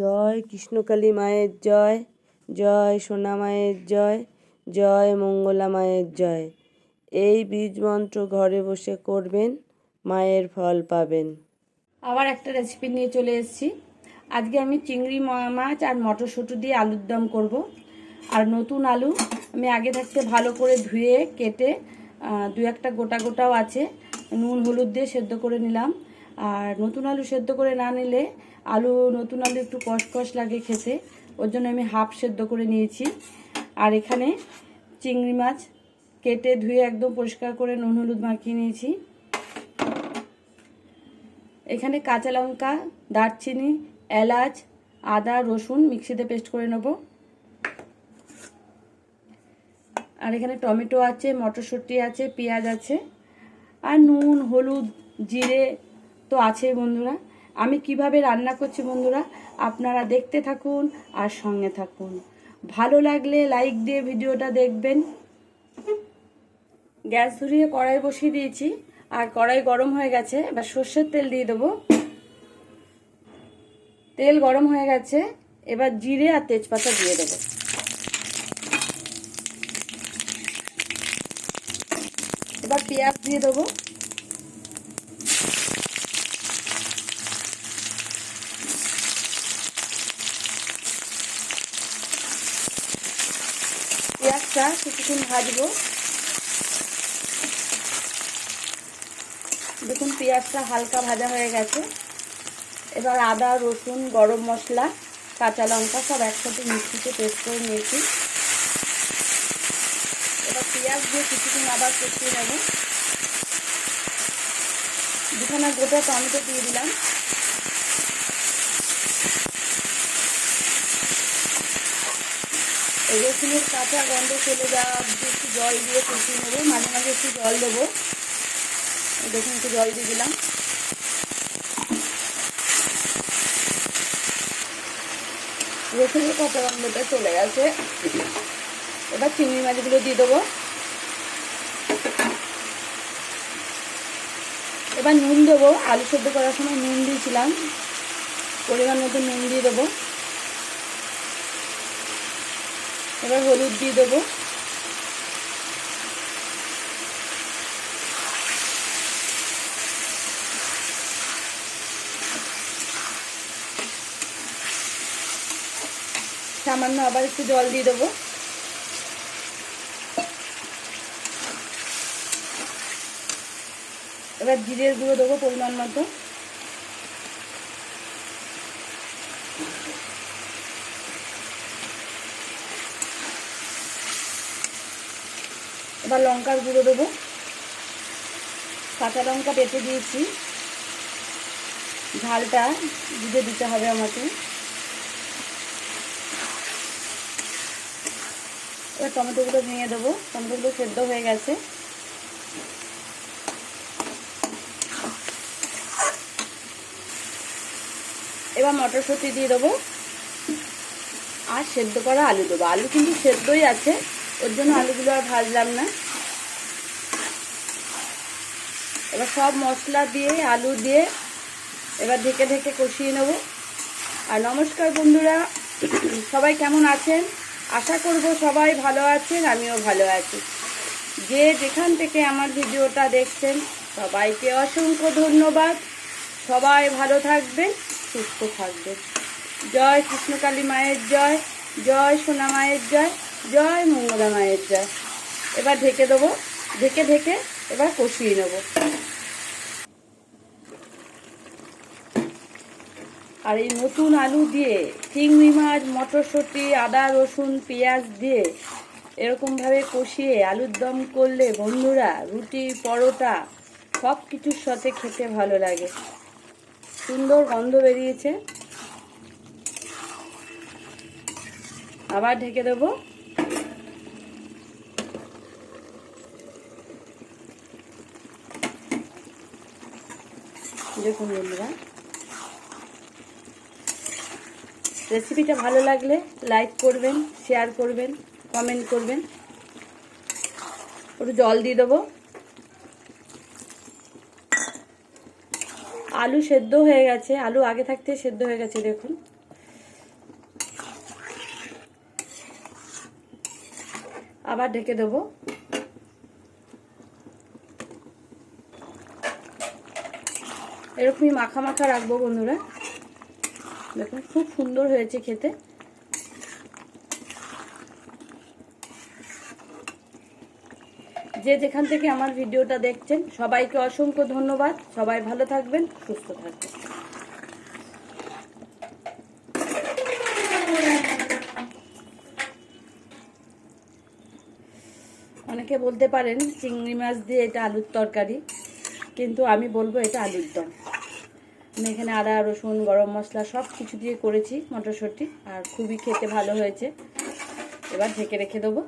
জয়, কৃষ্ণকালী মায়ের জয় জয় সোনা মায়ের জয় জয় মঙ্গলা মায়ের জয়। এই বীজ মন্ত্র ঘরে বসে করবেন, মায়ের ফল পাবেন। আবার একটা রেসিপি নিয়ে চলে এসেছি। আজকে আমি চিংড়ি মাছ আর মটরশুঁটি দিয়ে আলুর দম করব। আর নতুন আলু আমি আগে থাকতে ভালো করে ধুয়ে, কেটে দু একটা গোটা গোটাও আছে। নুন, হলুদ দিয়ে সেদ্ধ করে নিলাম। আর নতুন আলু সেদ্ধ করে না নিলে আলু নতুন আলু একটু কষকষ লাগে খেতে, ওর জন্য আমি হাফ সেদ্ধ করে নিয়েছি। আর এখানে চিংড়ি মাছ কেটে ধুয়ে একদম পরিষ্কার করে নুন হলুদ মাখিয়ে নিয়েছি। এখানে কাঁচা লঙ্কা, দারচিনি, এলাচ, আদা, রসুন মিক্সিতে পেস্ট করে নেব। আর এখানে টমেটো আছে, মটরশুঁটি আছে, পেঁয়াজ আছে। আর নুন, হলুদ, জিরে তো আছে বন্ধুরা। আমি কীভাবে রান্না করছি বন্ধুরা, আপনারা দেখতে থাকুন আর সঙ্গে থাকুন। ভালো লাগলে লাইক দিয়ে ভিডিওটা দেখবেন। গ্যাস ধরিয়ে কড়াই বসিয়ে দিয়েছি, আর কড়াই গরম হয়ে গেছে, এবার সর্ষের তেল দিয়ে দেবো। তেল গরম হয়ে গেছে, এবার জিরে আর তেজপাতা দিয়ে দেবো। এবার পেঁয়াজ দিয়ে দেবো। পেঁয়াজটা কিছুক্ষণ ভাজবো। দেখুন, পেঁয়াজটা হালকা ভাজা হয়ে গেছে। এবার আদা, রসুন, গরম মশলা, কাঁচা লঙ্কা সব একসাথে মিক্সিতে পেস্ট করে নিয়েছি। এবার পেঁয়াজ দিয়ে কিছুক্ষণ আবার কষিয়ে নেব। দুখানা গোটা টমেটো দিয়ে দিলাম। রসুনের কাঁচা গন্ধ চলে যাওয়া একটু জল দিয়ে কষিয়ে নেব। মাঝে মাঝে একটু জল দেবো। দেখুন, একটু জল দিয়ে দিলাম। রসুনের কাঁচা গন্ধটা চলে গেছে। এবার চিংড়ি মাছগুলো দিয়ে দেবো। এবার নুন দেবো। আলু সেদ্ধ করার সময় নুন দিয়েছিলাম। পরিমাণ মতো নুন দিয়ে দেবো। এবার হলুদ দিয়ে দেবো। সামান্য আবার একটু জল দিয়ে দেবো। এবার জিরের গুঁড়ো দেবো পরিমাণ মতো। এবার লঙ্কার গুঁড়ো দেবো। কাঁচা লঙ্কা পেটে দিয়েছি। ঝালটা বুঝে দিতে হবে আমাকে। এবার টমেটোগুলো ভেঙে দেবো। টমেটোগুলো সেদ্ধ হয়ে গেছে। এবার মটরশুঁটি দিয়ে দেবো। আর সেদ্ধ করা আলু দেবো। আলু কিন্তু সেদ্ধই আছে। ওর জন্য আলুগুলো আর ভাজলাম না। এবার সব মশলা দিয়ে, আলু দিয়ে এবার ঢেকে ঢেকে কষিয়ে নেব। আর নমস্কার বন্ধুরা, সবাই কেমন আছেন? আশা করব সবাই ভালো আছেন, আমিও ভালো আছি। যে যেখান থেকে আমার ভিডিওটা দেখছেন, সবাইকে অসংখ্য ধন্যবাদ। সবাই ভালো থাকবেন, সুস্থ থাকবেন। জয় কৃষ্ণকালী মায়ের জয় জয় সোনা মায়ের জয়। জয় মঙ্গলা মায়ের জয়। এবার ঢেকে দেবো, ঢেকে ঢেকে এবার কষিয়ে নেব। আর এই নতুন আলু দিয়ে, চিংড়ি মাছ, মটরশুঁটি, আদা, রসুন, পেঁয়াজ দিয়ে এরকমভাবে কষিয়ে আলুর দম করলে বন্ধুরা রুটি, পরোটা সব কিছুর সাথে খেতে ভালো লাগে। সুন্দর গন্ধ বেরিয়েছে। আবার ঢেকে দেবো দেখুন বন্ধুরা। রেসিপিটা ভালো লাগলে লাইক করবেন শেয়ার করবেন কমেন্ট করবেন। একটু জল দিয়ে দেবো। আলু সেদ্ধ হয়ে গেছে। আলু আগে থাকতে সেদ্ধ হয়ে গেছে, দেখুন। আবার ঢেকে দেবো। এরকমই মাখা মাখা রাখব বন্ধুরা। দেখুন, খুব সুন্দর হয়েছে খেতে। যে যেখান থেকে আমার ভিডিওটা দেখছেন, সবাইকে অসংখ্য ধন্যবাদ। সবাই ভালো থাকবেন, সুস্থ থাকবেন। অনেকে বলতে পারেন, চিংড়ি মাছ দিয়ে এটা আলুর তরকারি। কিন্তু আমি বলব এটা আলুর দম। আমি এখানে আদা, রসুন, গরম মশলা সব কিছু দিয়ে করেছি মটরশুঁটি, আর খুবই খেতে ভালো হয়েছে। এবার ঢেকে রেখে দেবো।